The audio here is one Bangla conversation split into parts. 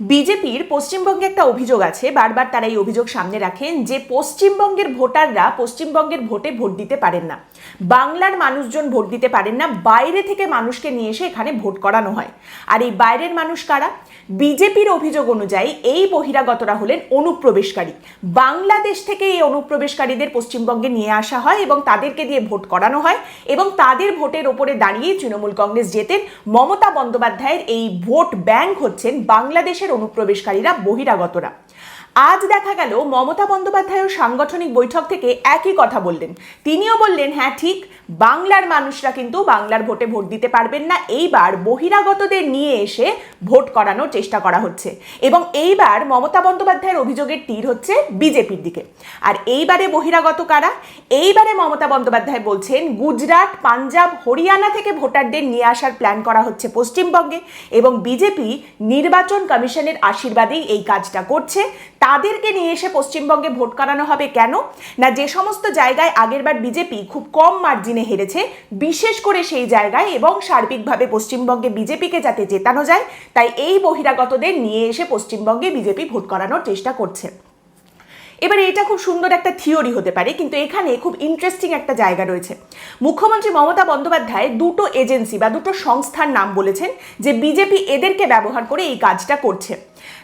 বিজেপির পশ্চিমবঙ্গে একটা অভিযোগ আছে, বারবার তারা এই অভিযোগ সামনে রাখেন যে পশ্চিমবঙ্গের ভোটাররা পশ্চিমবঙ্গের ভোটে ভোট দিতে পারেন না। বাংলার মানুষজন ভোট দিতে পারেন না, বাইরে থেকে মানুষকে নিয়ে এসে এখানে ভোট করানো হয়। আর এই বাইরের মানুষ কারা? বিজেপির অভিযোগ অনুযায়ী এই বহিরাগতরা হলেন অনুপ্রবেশকারী। বাংলাদেশ থেকে এই অনুপ্রবেশকারীদের পশ্চিমবঙ্গে নিয়ে আসা হয় এবং তাদেরকে দিয়ে ভোট করানো হয় এবং তাদের ভোটের ওপরে দাঁড়িয়ে তৃণমূল কংগ্রেস জেতেন। মমতা বন্দ্যোপাধ্যায়ের এই ভোট ব্যাংক হচ্ছেন বাংলাদেশের অনুপ্রবেশকারীরা বহিরাগতরা। আজ দেখা গেল মমতা বন্দ্যোপাধ্যায়ও সাংগঠনিক বৈঠক থেকে একই কথা বললেন। তিনিও বললেন হ্যাঁ ঠিক, বাংলার মানুষরা কিন্তু বাংলার ভোটে ভোট দিতে পারবেন না। এইবার বহিরাগতদের নিয়ে এসে ভোট করানোর চেষ্টা করা হচ্ছে। এবং এইবার মমতা বন্দ্যোপাধ্যায়ের অভিযোগের তীর হচ্ছে বিজেপির দিকে। আর এইবারে বহিরাগত কারা? এইবারে মমতা বন্দ্যোপাধ্যায় বলছেন, গুজরাট, পাঞ্জাব, হরিয়ানা থেকে ভোটারদের নিয়ে আসার প্ল্যান করা হচ্ছে পশ্চিমবঙ্গে। এবং বিজেপি নির্বাচন কমিশনের আশীর্বাদেই এই কাজটা করছে। তাদেরকে নিয়ে এসে পশ্চিমবঙ্গে ভোট করানো হবে কেন? না, যে সমস্ত জায়গায় আগেরবার বিজেপি খুব কম মার্জিনে হেরেছে, বিশেষ করে সেই জায়গায় এবং সার্বিকভাবে পশ্চিমবঙ্গে বিজেপিকে যাতে জেতানো যায়, তাই এই বহিরাগতদের নিয়ে এসে পশ্চিমবঙ্গে বিজেপি ভোট করানোর চেষ্টা করছে। এবারে এটা খুব সুন্দর একটা থিওরি হতে পারে, কিন্তু এখানে খুব ইন্টারেস্টিং একটা জায়গা রয়েছে। মুখ্যমন্ত্রী মমতা বন্দ্যোপাধ্যায় দুটো এজেন্সি বা দুটো সংস্থার নাম বলেছেন যে বিজেপি এদেরকে ব্যবহার করে এই কাজটা করছে।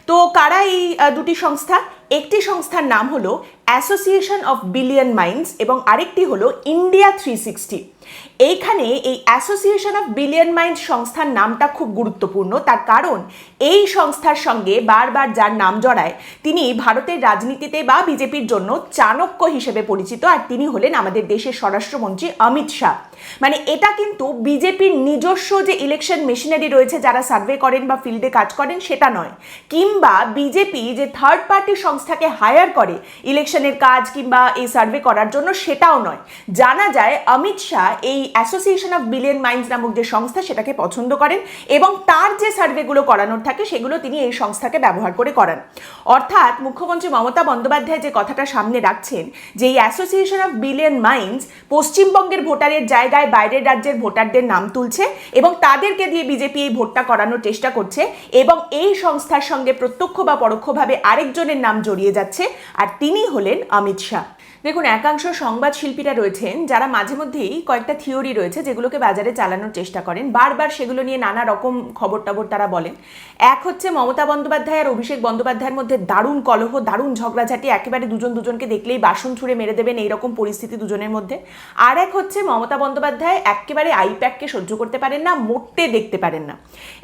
তো কারা এই দুটি সংস্থা? একটি সংস্থার নাম হলো অ্যাসোসিয়েশন অফ বিলিয়ন মাইন্ডস এবং আরেকটি হলো ইন্ডিয়া থ্রি সিক্সটি এইখানে এই অ্যাসোসিয়েশন অফ বিলিয়ন মাইন্ড সংস্থার নামটা খুব গুরুত্বপূর্ণ। তার কারণ, এই সংস্থার সঙ্গে বারবার যার নাম জড়ায়, তিনি ভারতের রাজনীতিতে বা বিজেপির জন্য চাণক্য হিসেবে পরিচিত, আর তিনি হলেন আমাদের দেশের স্বরাষ্ট্রমন্ত্রী অমিত শাহ। মানে এটা কিন্তু বিজেপির নিজস্ব যে ইলেকশন মেশিনারি রয়েছে, যারা সার্ভে করেন বা ফিল্ডে কাজ করেন, সেটা নয়। কিংবা বিজেপি যে থার্ড পার্টি সংস্থাকে হায়ার করে ইলেকশনের কাজ কিংবা এই সার্ভে করার জন্য, সেটাও নয়। জানা যায়, অমিত শাহ এই অ্যাসোসিয়েশন অফ বিলিয়ন মাইন্ডস নামক যে সংস্থা সেটাকে পছন্দ করেন এবং তার যে সার্ভেগুলো করানোর থাকে সেগুলো তিনি এই সংস্থাকে ব্যবহার করে করান। অর্থাৎ মুখ্যমন্ত্রী মমতা বন্দ্যোপাধ্যায় যে কথাটা সামনে রাখছেন যে এই অ্যাসোসিয়েশন অফ বিলিয়ন মাইন্ডস পশ্চিমবঙ্গের ভোটারের জায়গায় বাইরের রাজ্যের ভোটারদের নাম তুলছে এবং তাদেরকে দিয়ে বিজেপি এই ভোটটা করানোর চেষ্টা করছে এবং এই সংস্থার সঙ্গে প্রত্যক্ষ বা পরোক্ষভাবে আরেকজনের নাম জড়িয়ে যাচ্ছে আর তিনি হলেন অমিত শাহ। দেখুন, একাংশ সংবাদ শিল্পীরা রয়েছেন যারা মাঝে মধ্যেই কয়েকটা থিওরি রয়েছে যেগুলোকে বাজারে চালানোর চেষ্টা করেন। বারবার সেগুলো নিয়ে নানা রকম খবর টবর তারা বলেন। এক হচ্ছে মমতা বন্দ্যোপাধ্যায় আর অভিষেক বন্দ্যোপাধ্যায়ের মধ্যে দারুণ কলহ, দারুণ ঝগড়াঝাটি, একেবারে দুজন দুজনকে দেখলেই বাসন ছুঁড়ে মেরে দেবেন এইরকম পরিস্থিতি দুজনের মধ্যে। আর এক হচ্ছে মমতা বন্দ্যোপাধ্যায় একেবারে আইপ্যাককে সহ্য করতে পারেন না মরতে দেখতে পারেন না।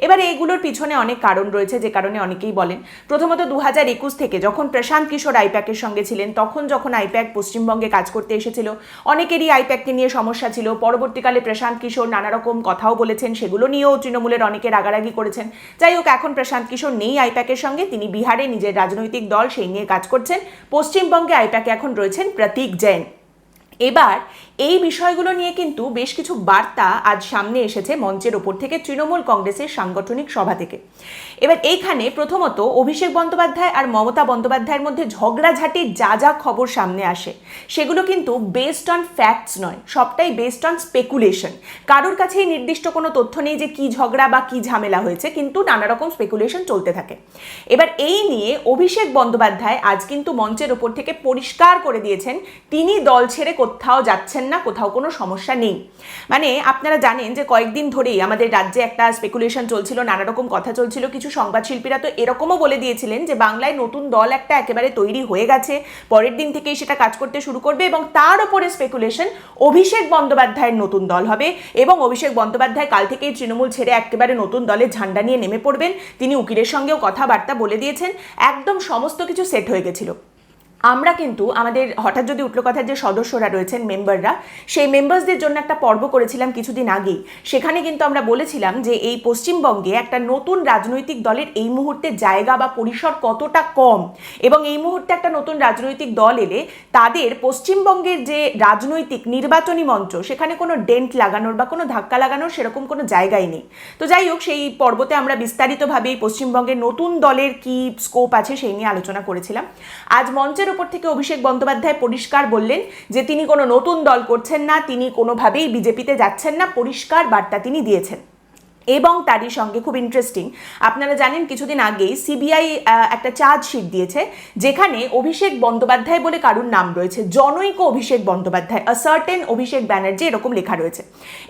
এবারে এইগুলোর পিছনে অনেক কারণ রয়েছে, যে কারণে অনেকেই বলেন, প্রথমত দু হাজার একুশ থেকে যখন প্রশান্ত কিশোর আইপ্যাকের সঙ্গে ছিলেন, তখন যখন আইপ্যাক পশ্চিমবঙ্গে কাজ করতে এসেছিল। অনেকেরই আইপ্যাককে নিয়ে সমস্যা ছিল। পরবর্তীকালে প্রশান্ত কিশোর নানা রকম কথাও বলেছেন। সেগুলো নিয়েও তৃণমূলের অনেকে রাগারাগি করেছেন। যাই হোক, এখন প্রশান্ত কিশোর নেই আইপ্যাকের সঙ্গে। তিনি বিহারে নিজের রাজনৈতিক দল সেই নিয়ে কাজ করছেন। পশ্চিমবঙ্গে আইপ্যাকে এখন রয়েছেন প্রতীক জৈন। এবার এই বিষয়গুলো নিয়ে কিন্তু বেশ কিছু বার্তা আজ সামনে এসেছে মঞ্চের ওপর থেকে তৃণমূল কংগ্রেসের সাংগঠনিক সভা থেকে। এবার এইখানে প্রথমত অভিষেক বন্দ্যোপাধ্যায় আর মমতা বন্দ্যোপাধ্যায়ের মধ্যে ঝগড়াঝাটির যা যা খবর সামনে আসে, সেগুলো কিন্তু বেসড অন ফ্যাক্টস নয়, সবটাই বেসড অন স্পেকুলেশন কারোর কাছেই নির্দিষ্ট কোনো তথ্য নেই যে কি ঝগড়া বা কি ঝামেলা হয়েছে, কিন্তু নানা রকম স্পেকুলেশন চলতে থাকে। এবার এই নিয়ে অভিষেক বন্দ্যোপাধ্যায় আজ কিন্তু মঞ্চের ওপর থেকে পরিষ্কার করে দিয়েছেন, তিনি দল ছেড়ে কোথাও যাচ্ছেন না, কোথাও কোনো সমস্যা নেই। মানে আপনারা জানেন যে কয়েকদিন ধরেই আমাদের রাজ্যে একটা স্পেকুলেশন চলছিল, নানা রকম কথা চলছিল, কিছু সংবাদ শিল্পীরা তো এরকমও বলে দিয়েছিলেন যে বাংলায় নতুন দল একটা একেবারে তৈরি হয়ে গেছে, পরের দিন থেকেই সেটা কাজ করতে শুরু করবে এবং তার উপরে স্পেকুলেশন অভিষেক বন্দ্যোপাধ্যায়ের নতুন দল হবে এবং অভিষেক বন্দ্যোপাধ্যায় কাল থেকেই তৃণমূল ছেড়ে একেবারে নতুন দলের ঝান্ডা নিয়ে নেমে পড়বেন। তিনি উকিলের সঙ্গেও কথাবার্তা বলে দিয়েছেন, একদম সমস্ত কিছু সেট হয়ে গেছিল। আমরা কিন্তু আমাদের হঠাৎ যদি উঠল কথার যে সদস্যরা রয়েছেন, মেম্বাররা, সেই মেম্বার্সদের জন্য একটা পর্ব করেছিলাম কিছুদিন আগেই। সেখানে কিন্তু আমরা বলেছিলাম যে এই পশ্চিমবঙ্গে একটা নতুন রাজনৈতিক দলের এই মুহূর্তে জায়গা বা পরিসর কতটা কম এবং এই মুহূর্তে একটা নতুন রাজনৈতিক দল এলে তাদের পশ্চিমবঙ্গের যে রাজনৈতিক নির্বাচনী মঞ্চ, সেখানে কোনো ডেন্ট লাগানোর বা কোনো ধাক্কা লাগানোর সেরকম কোনো জায়গাই নেই। তো যাই হোক, সেই পর্বতে আমরা বিস্তারিতভাবে পশ্চিমবঙ্গের নতুন দলের কি স্কোপ আছে সেই নিয়ে আলোচনা করেছিলাম। আজ মঞ্চের ওপর থেকে অভিষেক বন্দ্যোপাধ্যায় পরিষ্কার বললেন যে তিনি কোনো নতুন দল করছেন না, তিনি কোনোভাবেই বিজেপিতে যাচ্ছেন না। পরিষ্কার বার্তা তিনি দিয়েছেন। এবং তারই সঙ্গে খুব ইন্টারেস্টিং আপনারা জানেন কিছুদিন আগেই সিবিআই একটা চার্জশিট দিয়েছে, যেখানে অভিষেক বন্দ্যোপাধ্যায় বলে কারুর নাম রয়েছে, জনৈক অভিষেক বন্দ্যোপাধ্যায় আ সার্টেন অভিষেক ব্যানার্জি এরকম লেখা রয়েছে।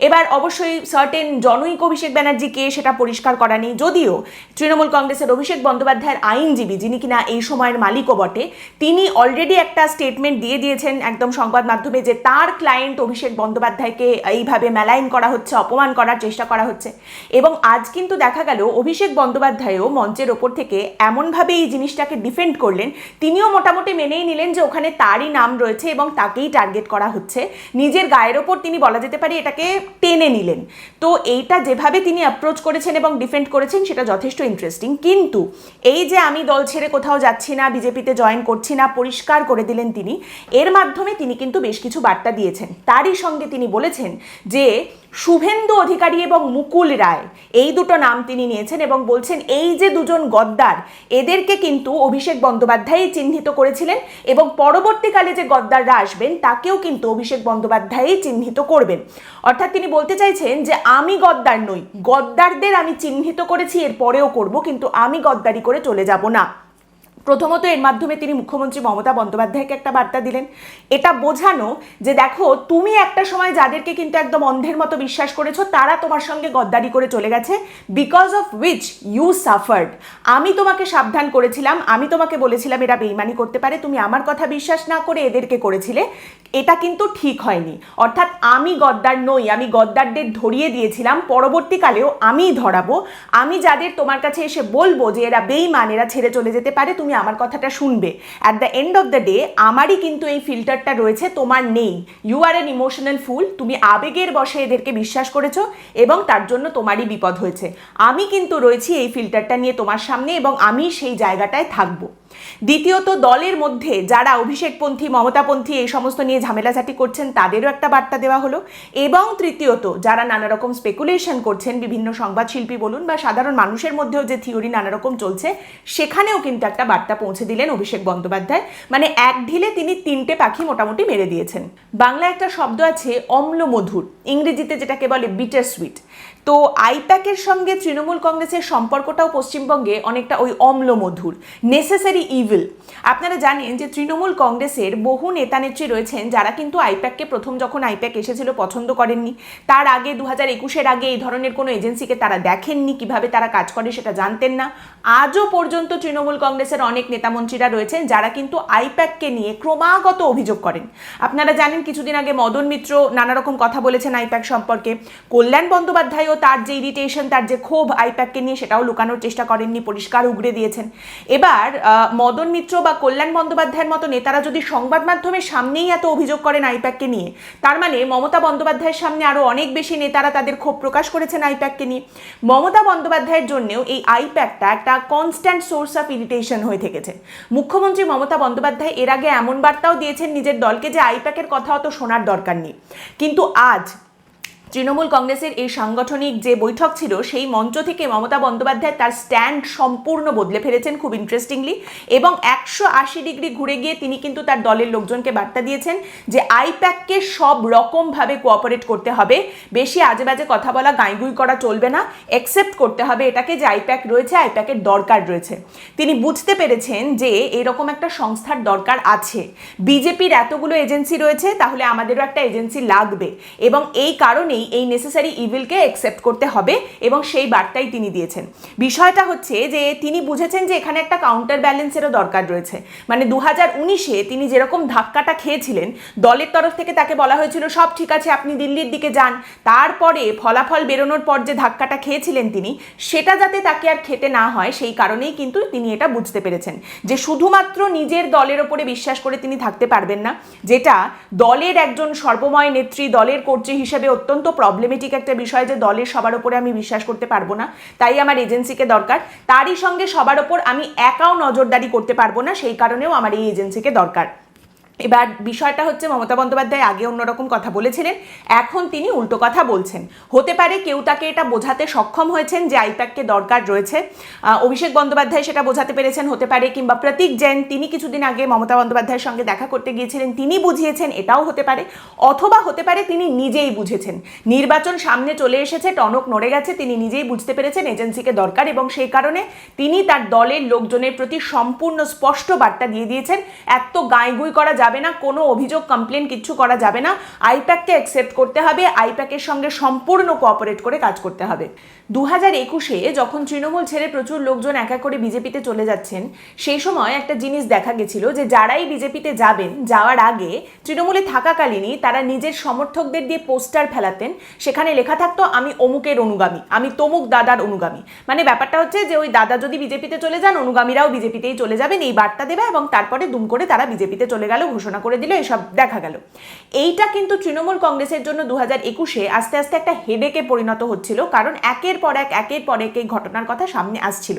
এবার অবশ্যই সার্টেন জনৈক অভিষেক ব্যানার্জি কে সেটা পরিষ্কার করা নেই, যদিও তৃণমূল কংগ্রেসের অভিষেক বন্দ্যোপাধ্যায়ের আইনজীবী, যিনি কিনা এই সময়ের মালিকও বটে, তিনি অলরেডি একটা স্টেটমেন্ট দিয়ে দিয়েছেন একদম সংবাদ মাধ্যমে যে তার ক্লায়েন্ট অভিষেক বন্দ্যোপাধ্যায়কে এইভাবে মেলাইন করা হচ্ছে, অপমান করার চেষ্টা করা হচ্ছে। এবং আজ কিন্তু দেখা গেল অভিষেক বন্দ্যোপাধ্যায়ও মঞ্চের ওপর থেকে এমনভাবে এই জিনিসটাকে ডিফেন্ড করলেন। তিনিও মোটামুটি মেনেই নিলেন যে ওখানে তারই নাম রয়েছে এবং তাকেই টার্গেট করা হচ্ছে। নিজের গায়ের ওপর তিনি বলা যেতে পারে এটাকে টেনে নিলেন। তো এইটা যেভাবে তিনি অ্যাপ্রোচ করেছেন এবং ডিফেন্ড করেছেন সেটা যথেষ্ট ইন্টারেস্টিং কিন্তু এই যে আমি দল ছেড়ে কোথাও যাচ্ছি না, বিজেপিতে জয়েন করছি না, পরিষ্কার করে দিলেন তিনি, এর মাধ্যমে তিনি কিন্তু বেশ কিছু বার্তা দিয়েছেন। তারই সঙ্গে তিনি বলেছেন যে শুভেন্দু অধিকারী এবং মুকুল রায়। এই দুটো নাম তিনি নিয়েছেন এবং বলছেন, এই যে দুজন গদ্দার, এদেরকে কিন্তু অভিষেক বন্দ্যোপাধ্যায় চিহ্নিত করেছিলেন এবং পরবর্তীকালে যে গদ্দাররা আসবেন, তাকেও কিন্তু অভিষেক বন্দ্যোপাধ্যায়ই চিহ্নিত করবেন। অর্থাৎ তিনি বলতে চাইছেন যে, আমি গদ্দার নই, গদ্দারদের আমি চিহ্নিত করেছি এর পরেও করব, কিন্তু আমি গদ্দারি করে চলে যাব না। প্রথমত এর মাধ্যমে তিনি মুখ্যমন্ত্রী মমতা বন্দ্যোপাধ্যায়কে একটা বার্তা দিলেন। এটা বোঝানো যে দেখো, তুমি একটা সময় যাদেরকে কিন্তু একদম অন্ধের মতো বিশ্বাস করেছ, তারা তোমার সঙ্গে গদ্দারি করে চলে গেছে। Because of which you suffered আমি তোমাকে সাবধান করেছিলাম, আমি তোমাকে বলেছিলাম এরা বেইমানি করতে পারে, তুমি আমার কথা বিশ্বাস না করে এদেরকে করেছিলে। এটা কিন্তু ঠিক হয়নি। অর্থাৎ আমি গদ্দার নই, আমি গদ্দারদের ধরিয়ে দিয়েছিলাম, পরবর্তীকালেও আমিই ধরাবো। আমি যাদের তোমার কাছে এসে বলব যে এরা বেইমান, এরা ছেড়ে চলে যেতে পারে, তুমি আমার কথাটা শুনবে। At the end of the day আমারই কিন্তু এই ফিল্টারটা রয়েছে, তোমার নেই। You are an emotional fool তুমি আবেগের বসে এদেরকে বিশ্বাস করেছ এবং তার জন্য তোমারই বিপদ হয়েছে। আমি কিন্তু রয়েছি এই ফিল্টারটা নিয়ে তোমার সামনে এবং আমি সেই জায়গাটায় থাকব। দ্বিতীয়ত দলের মধ্যে যারা অভিষেকপন্থী, মমতাপন্থী এই সমস্ত নিয়ে ঝামেলাঝাটি করছেন, তাদেরও একটা বার্তা দেওয়া হলো। এবং তৃতীয়ত যারা নানা রকম স্পেকুলেশন করছেন, বিভিন্ন সংবাদশিল্পী বলুন বা সাধারণ মানুষের মধ্যেও যে থিওরি নানা রকম চলছে, সেখানেও কিন্তু একটা বার্তা পৌঁছে দিলেন অভিষেক বন্দ্যোপাধ্যায়। মানে এক ঢিলে তিনি তিনটে পাখি মোটামুটি মেরে দিয়েছেন। বাংলায় একটা শব্দ আছে অম্ল মধুর ইংরেজিতে যেটাকে বলে বিটার সুইট তো আইপ্যাকের সঙ্গে তৃণমূল কংগ্রেসের সম্পর্কটাও পশ্চিমবঙ্গে অনেকটা ওই অম্ল মধুর নেসেসারি ইভিল আপনারা জানেন যে তৃণমূল কংগ্রেসের বহু নেতানেত্রী রয়েছেন যারা কিন্তু আইপ্যাককে প্রথম যখন আইপ্যাক এসেছিল পছন্দ করেননি, তার আগে দু হাজার একুশের আগে এই ধরনের কোনো এজেন্সিকে তারা দেখেননি, কীভাবে তারা কাজ করে সেটা জানতেন না। আজও পর্যন্ত তৃণমূল কংগ্রেসের অনেক নেতামন্ত্রীরা রয়েছেন যারা কিন্তু আইপ্যাককে নিয়ে ক্রমাগত অভিযোগ করেন। আপনারা জানেন কিছুদিন আগে মদন মিত্র নানা রকম কথা বলেছেন আইপ্যাক সম্পর্কে। কল্যাণ বন্দ্যোপাধ্যায়ও তার যে ইরিটেশন তার যে ক্ষোভ আইপ্যাককে নিয়ে সেটাও লুকানোর চেষ্টা করেননি, পরিষ্কার উগড়ে দিয়েছেন। এবার মদন মিত্র বা কল্যাণ বন্দ্যোপাধ্যায়ের মতো নেতারা যদি সংবাদ মাধ্যমের সামনেই এত অভিযোগ করেন আইপ্যাককে নিয়ে, তার মানে মমতা বন্দ্যোপাধ্যায়ের সামনে আরও অনেক বেশি নেতারা তাদের ক্ষোভ প্রকাশ করেছেন আইপ্যাককে নিয়ে। মমতা বন্দ্যোপাধ্যায়ের জন্যেও এই আইপ্যাকটা একটা কনস্ট্যান্ট সোর্স অফ ইরিটেশন হয়ে থেকেছে। মুখ্যমন্ত্রী মমতা বন্দ্যোপাধ্যায় এর আগে এমন বার্তাও দিয়েছেন, নিজের দলকে যে আইপ্যাকের কথা অত শোনার দরকার নেই। কিন্তু আজ তৃণমূল কংগ্রেসের এই সাংগঠনিক যে বৈঠক ছিল, সেই মঞ্চ থেকে মমতা বন্দ্যোপাধ্যায় তার স্ট্যান্ড সম্পূর্ণ বদলে ফেলেছেন খুব ইন্টারেস্টিংলি এবং একশো আশি ডিগ্রি ঘুরে গিয়ে তিনি কিন্তু তার দলের লোকজনকে বার্তা দিয়েছেন যে আইপ্যাককে সব রকমভাবে কোঅপারেট করতে হবে। বেশি আজে বাজে কথা বলা, গাইগুই করা চলবে না। অ্যাকসেপ্ট করতে হবে এটাকে যে আইপ্যাক রয়েছে, আইপ্যাকের দরকার রয়েছে। তিনি বুঝতে পেরেছেন যে এরকম একটা সংস্থার দরকার আছে। বিজেপির এতগুলো এজেন্সি রয়েছে, তাহলে আমাদেরও একটা এজেন্সি লাগবে। এবং এই কারণে কারণেই এই নেসেসারি ইভিলকে অ্যাকসেপ্ট করতে হবে এবং সেই বার্তাই তিনি দিয়েছেন। বিষয়টা হচ্ছে যে তিনি বুঝেছেন যে এখানে একটা কাউন্টার ব্যালেন্সেরও দরকার রয়েছে। মানে দু হাজার উনিশে তিনি যেরকম ধাক্কাটা খেয়েছিলেন, দলের তরফ থেকে তাকে বলা হয়েছিল, সব ঠিক আছে, আপনি দিল্লির দিকে যান। তারপরে ফলাফল বেরোনোর পর যে ধাক্কাটা খেয়েছিলেন তিনি, সেটা যাতে তাকে আর খেতে না হয়, সেই কারণেই কিন্তু তিনি এটা বুঝতে পেরেছেন। যে শুধুমাত্র নিজের দলের ওপরে বিশ্বাস করে তিনি থাকতে পারবেন না, যেটা দলের একজন সর্বময় নেত্রী, দলের কর্ত্রী হিসেবে অত্যন্ত প্রবলেমেটিক একটা বিষয় যে দলের সবার ওপরে আমি বিশ্বাস করতে পারব না, তাই আমার এজেন্সিকে দরকার। তারই সঙ্গে সবার ওপর আমি একাও নজরদারি করতে পারব না, সেই কারণেও আমার এই এজেন্সিকে দরকার। এবার বিষয়টা হচ্ছে মমতা বন্দ্যোপাধ্যায় আগে অন্যরকম কথা বলেছিলেন, এখন তিনি উল্টো কথা বলছেন। হতে পারে কেউ তাকে এটা বোঝাতে সক্ষম হয়েছেন যে আইপ্যাককে দরকার রয়েছে। অভিষেক বন্দ্যোপাধ্যায় সেটা বোঝাতে পেরেছেন, হতে পারে কিংবা প্রতীক জৈন, তিনি কিছুদিন আগে মমতা বন্দ্যোপাধ্যায়ের সঙ্গে দেখা করতে গিয়েছিলেন, তিনি বুঝিয়েছেন, এটাও হতে পারে। অথবা হতে পারে তিনি নিজেই বুঝেছেন। নির্বাচন সামনে চলে এসেছে, টনক নড়ে গেছে, তিনি নিজেই বুঝতে পেরেছেন এজেন্সিকে দরকার এবং সেই কারণে তিনি তার দলের লোকজনের প্রতি সম্পূর্ণ স্পষ্ট বার্তা দিয়ে দিয়েছেন। এত গাঁইগুই করা যাবে না, কোনো অভিযোগ কমপ্লেন কিচ্ছু করা যাবে না। আইপ্যাককে অ্যাকসেপ্ট করতে হবে, আইপ্যাকের সঙ্গে সম্পূর্ণ কোঅপারেট করে কাজ করতে হবে। দু হাজার একুশে যখন তৃণমূল ছেড়ে প্রচুর লোকজন একা করে বিজেপিতে চলে যাচ্ছেন, সেই সময় একটা জিনিস দেখা গেছিল যে যারাই বিজেপিতে যাবেন, যাওয়ার আগে তৃণমূলে থাকাকালীনই তারা নিজের সমর্থকদের দিয়ে পোস্টার ফেলাতেন। সেখানে লেখা থাকতো, আমি অমুকের অনুগামী, আমি তমুক দাদার অনুগামী। মানে ব্যাপারটা হচ্ছে যে ওই দাদা যদি বিজেপিতে চলে যান, অনুগামীরাও বিজেপিতেই চলে যাবেন, এই বার্তা দেবে এবং তারপরে দুম করে তারা বিজেপিতে চলে গেল ঘোষণা করে দিল, এসব দেখা গেল। এইটা কিন্তু তৃণমূল কংগ্রেসের জন্য দু হাজার একুশে আস্তে আস্তে একটা হেডেকে পরিণত হচ্ছিল, কারণ একের পর এক, একের পর এক এই ঘটনার কথা সামনে আসছিল।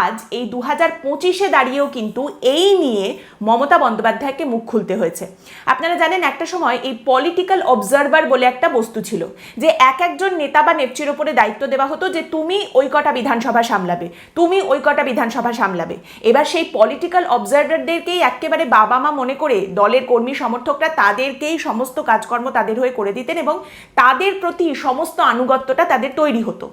আজ এই দু হাজার পঁচিশে দাঁড়িয়েও কিন্তু এই নিয়ে মমতা বন্দ্যোপাধ্যায়কে মুখ খুলতে হয়েছে। আপনারা জানেন একটা সময় এই পলিটিক্যাল অবজারভার বলে একটা বস্তু ছিল, যে এক একজন নেতা বা নেত্রীর ওপরে দায়িত্ব দেওয়া হতো যে তুমি ওই কটা বিধানসভা সামলাবে, তুমি ওই কটা বিধানসভা সামলাবে। এবার সেই পলিটিক্যাল অবজারভারদেরকেই একেবারে বাবা মা মনে করে দলের কর্মী সমর্থকরা তাদেরকেই সমস্ত কাজকর্ম তাদের হয়ে করে দিতেন এবং তাদের প্রতি সমস্ত আনুগত্যটা তাদের তৈরি হতো।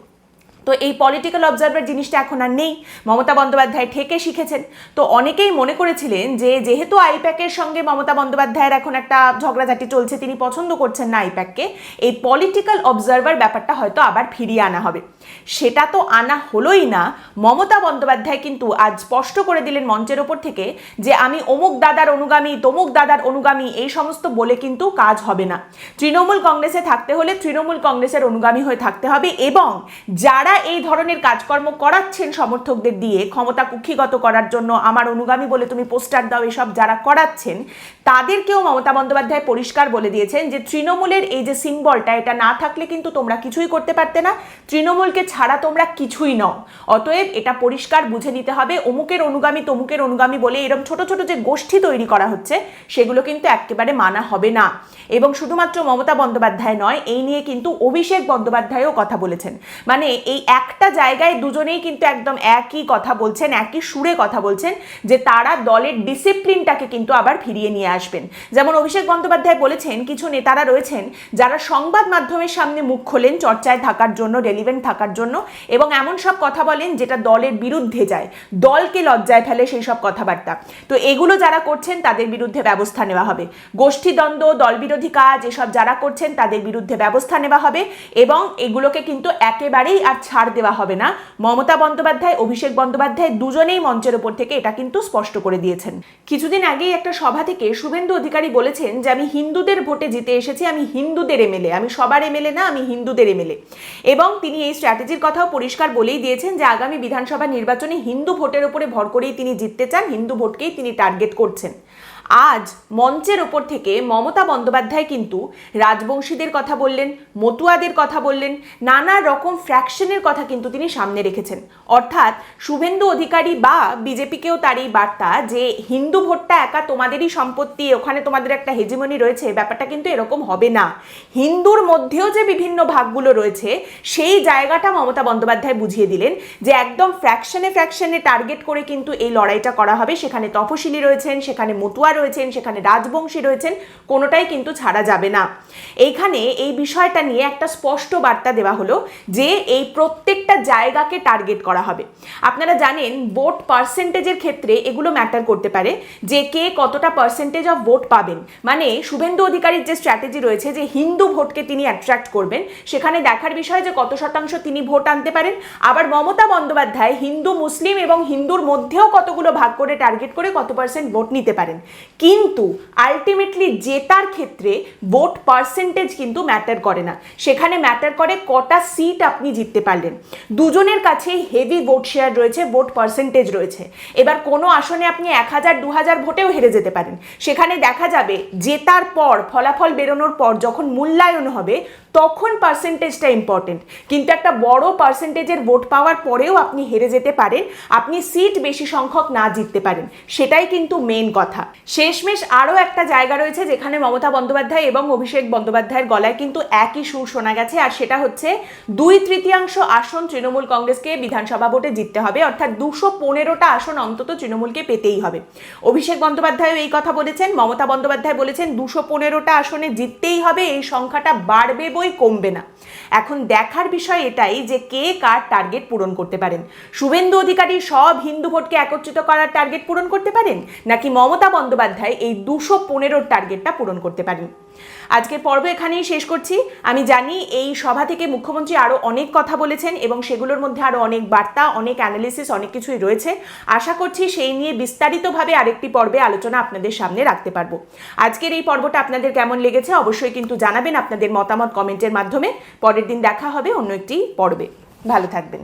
তো এই পলিটিক্যাল অবজারভার জিনিসটা এখন আর নেই। মমতা বন্দ্যোপাধ্যায় ঠেকে শিখেছেন। তো অনেকেই মনে করেছিলেন যে, যেহেতু আইপ্যাকের সঙ্গে মমতা বন্দ্যোপাধ্যায়ের এখন একটা ঝগড়াঝাটি চলছে, তিনি পছন্দ করছেন না আইপ্যাককে, এই পলিটিক্যাল অবজারভার ব্যাপারটা হয়তো আবার ফিরিয়ে আনা হবে। সেটা তো আনা হলোই না। মমতা বন্দ্যোপাধ্যায় কিন্তু আজ স্পষ্ট করে দিলেন মঞ্চের ওপর থেকে যে, আমি অমুক দাদার অনুগামী, তমুক দাদার অনুগামী, এই সমস্ত বলে কিন্তু কাজ হবে না। তৃণমূল কংগ্রেসে থাকতে হলে তৃণমূল কংগ্রেসের অনুগামী হয়ে থাকতে হবে এবং যারা এই ধরনের কাজকর্ম করাচ্ছেন সমর্থকদের দিয়ে ক্ষমতা কুক্ষিগত করার জন্য আমার অনুগামী বলে তুমি পোস্টার দাও এসব যারা করাচ্ছেন, তাদেরকেও মমতা বন্দ্যোপাধ্যায় পরিষ্কার বলে দিয়েছেন যে তৃণমূলের এই যে সিম্বলটা, এটা না থাকলে কিন্তু তোমরা কিছুই করতে পারতে না। তৃণমূলকে ছাড়া তোমরা কিছুই নও। অতএব এটা পরিষ্কার বুঝে নিতে হবে। অমুকের অনুগামী তমুকের অনুগামী বলে এরকম ছোট ছোট যে গোষ্ঠী তৈরি করা হচ্ছে, সেগুলো কিন্তু একেবারে মানা হবে না। এবং শুধুমাত্র মমতা বন্দ্যোপাধ্যায় নয়, এই নিয়ে কিন্তু অভিষেক বন্দ্যোপাধ্যায়ও কথা বলেছেন। মানে এই একটা জায়গায় দুজনেই কিন্তু একদম একই কথা বলছেন, একই সুরে কথা বলছেন যে তারা দলের ডিসিপ্লিনটাকে কিন্তু আবার ফিরিয়ে নিয়ে আসবেন। যেমন অভিষেক বন্দ্যোপাধ্যায় বলেছেন, কিছু নেতারা রয়েছেন যারা সংবাদ মাধ্যমের সামনে মুখ খোলেন চর্চায় থাকার জন্য রেলিভেন্ট থাকার জন্য এবং এমন সব কথা বলেন যেটা দলের বিরুদ্ধে যায়, দলকে লজ্জায় ফেলে সেই সব কথাবার্তা। তো এগুলো যারা করছেন তাদের বিরুদ্ধে ব্যবস্থা নেওয়া হবে। গোষ্ঠীদ্বন্দ্ব, দলবিরোধী কাজ, এসব যারা করছেন তাদের বিরুদ্ধে ব্যবস্থা নেওয়া হবে এবং এগুলোকে কিন্তু একেবারেই আর ছাড় দেওয়া হবে না। মমতা বন্দ্যোপাধ্যায়, অভিষেক বন্দ্যোপাধ্যায় দুজনেই মঞ্চের ওপর থেকে এটা কিন্তু স্পষ্ট করে দিয়েছেন। কিছুদিন আগেই একটা সভা থেকে শুভেন্দু অধিকারী বলেছেন যে, আমি হিন্দুদের ভোটে জিতে এসেছি, আমি হিন্দুদের এমএলএ, আমি সবার এমএলএ না, আমি হিন্দুদের এমএলএ। এবং তিনি এই স্ট্র্যাটেজির কথাও পরিষ্কার বলেই দিয়েছেন যে, আগামী বিধানসভা নির্বাচনে হিন্দু ভোটের উপরে ভর করেই তিনি জিততে চান, হিন্দু ভোটকেই তিনি টার্গেট করছেন। আজ মঞ্চের ওপর থেকে মমতা বন্দ্যোপাধ্যায় কিন্তু রাজবংশীদের কথা বললেন, মতুয়াদের কথা বললেন, নানা রকম ফ্র্যাকশনের কথা কিন্তু তিনি সামনে রেখেছেন। অর্থাৎ শুভেন্দু অধিকারী বা বিজেপিকেও তার এই বার্তা যে হিন্দু ভোটটা একা তোমাদেরই সম্পত্তি, ওখানে তোমাদের একটা হেজিমনি রয়েছে, ব্যাপারটা কিন্তু এরকম হবে না। হিন্দুর মধ্যেও যে বিভিন্ন ভাগগুলো রয়েছে, সেই জায়গাটা মমতা বন্দ্যোপাধ্যায় বুঝিয়ে দিলেন যে একদম ফ্র্যাকশনে ফ্র্যাকশনে টার্গেট করে কিন্তু এই লড়াইটা করা হবে। সেখানে তপশিলি রয়েছেন, সেখানে মতুয়া রয়েছেন, সেখানে রাজবংশী রয়েছেন, কোনোটাই কিন্তু ছাড়া যাবে না। এইখানে এই বিষয়টা নিয়ে একটা স্পষ্ট বার্তা দেওয়া হলো যে এই প্রত্যেকটা জায়গাকে টার্গেট করা হবে। আপনারা জানেন, ভোট পার্সেন্টেজের ক্ষেত্রে এগুলো ম্যাটার করতে পারে যে কে কতটা পার্সেন্টেজ অফ ভোট পাবেন। মানে শুভেন্দু অধিকারীর যে স্ট্র্যাটেজি রয়েছে যে হিন্দু ভোটকে তিনি অ্যাট্রাক্ট করবেন, সেখানে দেখার বিষয় যে কত শতাংশ তিনি ভোট আনতে পারেন। আবার মমতা বন্দ্যোপাধ্যায় হিন্দু, মুসলিম এবং হিন্দুর মধ্যেও কতগুলো ভাগ করে টার্গেট করে কত পার্সেন্ট ভোট নিতে পারেন। কিন্তু আলটিমেটলি জেতার ক্ষেত্রে ভোট পার্সেন্টেজ কিন্তু ম্যাটার করে না। সেখানে ম্যাটার করে কটা সিট আপনি জিততে পারলেন। দুজনের কাছেই হেভি ভোট শেয়ার রয়েছে ভোট পার্সেন্টেজ রয়েছে। এবার কোনো আসনে আপনি এক হাজার, দু হাজার ভোটেও হেরে যেতে পারেন। সেখানে দেখা যাবে জেতার পর, ফলাফল বেরোনোর পর যখন মূল্যায়ন হবে তখন পার্সেন্টেজটা ইম্পর্টেন্ট কিন্তু একটা বড় পার্সেন্টেজের ভোট পাওয়ার পরেও আপনি হেরে যেতে পারেন, আপনি সিট বেশি সংখ্যক না জিততে পারেন, সেটাই কিন্তু মেন কথা। শেষমেশ আরও একটা জায়গা রয়েছে যেখানে মমতা বন্দ্যোপাধ্যায় এবং অভিষেক বন্দ্যোপাধ্যায়ের গলায় কিন্তু একই সুর শোনা গেছে, আর সেটা হচ্ছে দুই তৃতীয়াংশ আসন তৃণমূল কংগ্রেসকে বিধানসভা ভোটে জিততে হবে, অর্থাৎ দুশো পনেরোটা আসন অন্তত তৃণমূলকে পেতেই হবে। অভিষেক বন্দ্যোপাধ্যায়ও এই কথা বলেছেন, মমতা বন্দ্যোপাধ্যায় বলেছেন দুশো পনেরোটা আসনে জিততেই হবে, এই সংখ্যাটা বাড়বে বই কমবে না। এখন দেখার বিষয় এটাই যে কে কার টার্গেট পূরণ করতে পারেন। শুভেন্দু অধিকারী সব হিন্দু ভোটকে একত্রিত করার টার্গেট পূরণ করতে পারেন? নাকি মমতা বন্দ্যোপাধ্যায় এই দুশো পনেরোর টার্গেটটা পূরণ করতে পারেন? আজকের পর্ব এখানেই শেষ করছি। আমি জানি এই সভা থেকে মুখ্যমন্ত্রী আরও অনেক কথা বলেছেন এবং সেগুলোর মধ্যে আরও অনেক বার্তা, অনেক অ্যানালিসিস অনেক কিছুই রয়েছে। আশা করছি সেই নিয়ে বিস্তারিতভাবে আরেকটি পর্বে আলোচনা আপনাদের সামনে রাখতে পারব। আজকের এই পর্বটা আপনাদের কেমন লেগেছে অবশ্যই কিন্তু জানাবেন আপনাদের মতামত কমেন্টের মাধ্যমে। পরের দিন দেখা হবে অন্য একটি পর্বে। ভালো থাকবেন।